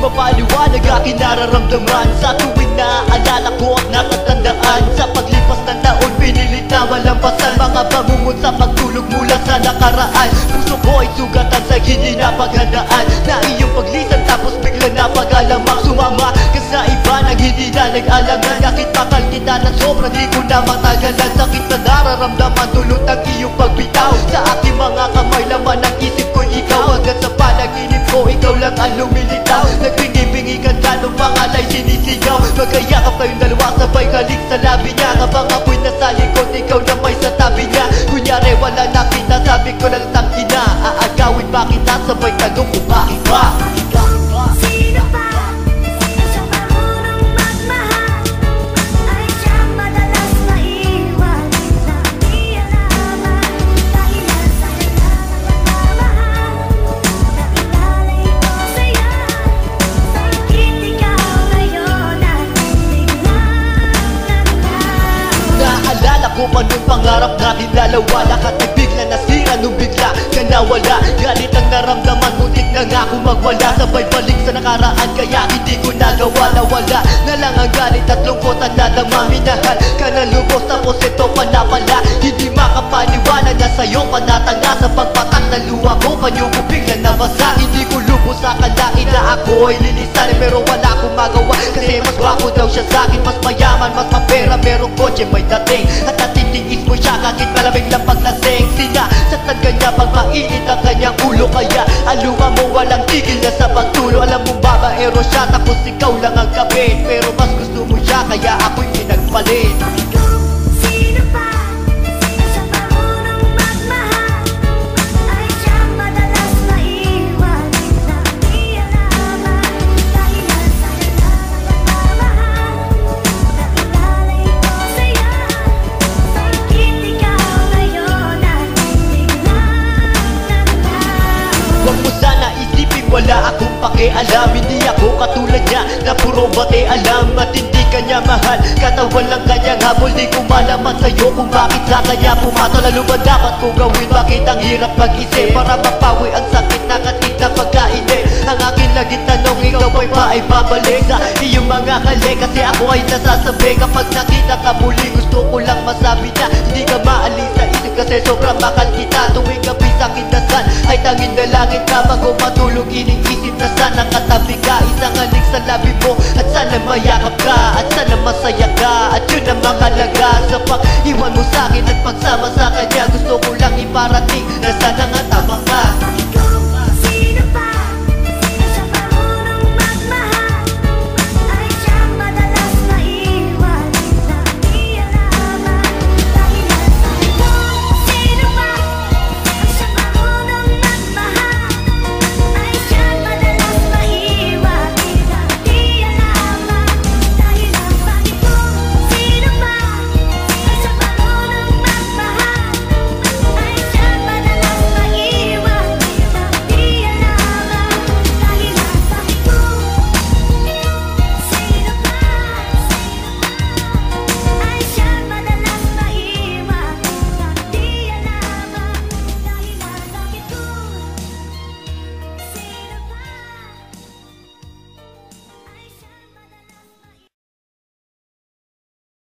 mapaliwanag aking nararamdaman. Sa tuwing naaalala ko at natatandaan Sa paglipas ng taon pinilit na malampasan Mga bangungot sa pagtulog mula sa nakaraan. Puso ko ay sugatan sa hindi napaghandaan. Na iyong paglisan tapos bigla na pag-alamang Sumama ka sa iba nang hindi na nag-alangan. Yakit bakal kita na sobra di ko na matagalan. Sakit na nararamdaman dulot ng iyong pagbitaw. Sa aking mga kamay laman ang isip ko ikaw. Hanggang sa panaginip ko ikaw lang ang lumilitaw pangalay sinisigaw. Magkayakap kayong dalawa sabay kalik sa labi niya. Habang ako'y nasa likod ikaw na may sa tabi niya. Kunyari wala nakita sabi ko na Pa nung pangarap natin dalawa. Lahat ay bigla nasira nung bigla ka nawala. Galit ang naramdaman, muntik na nga akong magwala. Sabay balik sa nakaraan kaya hindi ko nagawa Nawala na lang ang galit at lungkot ang nadama Minahal ka na lubos tapos ito pa na pala. Hindi makapaniwala na sa'yo panatanga Sa pagpatak ng luha ko, panyo ko bigla nabasa. Hindi ko lubos sa kalain na ako ay lilisan Pero wala akong magawa kasi mas wako daw siya sa'kin. Mas mayaman, mas mapera, merong kotse may dating Kaya aluha mo walang tigil na sa pagtulo. Alam mo babaero siya tapos ikaw lang ang kabit Pero mas gusto mo siya kaya ako'y pinagpalit wala akong pakialam. Hindi ako katulad niya na puro bate alam. At hindi kanya mahal. Katawan lang kanyang habol. Di ko malaman sa'yo kung bakit sa kanya pumatol. Ano ba dapat ko gawin? Bakit ang hirap mag-isip? Para mapawi ang sakit na katit na pagkainip Ang akin laging tanong ikaw ay ba ay babalik Sa iyong mga kali Kasi ako ay nasasabi Kapag nakita ka muli Gusto ko lang masabi na Hindi ka maalis sa isip Kasi sobrang mahal dalangin ka Bago matulog iniisip na sana katabi ka. Isang halik sa labi mo At sana mayakap ka At sana masaya ka. At yun ang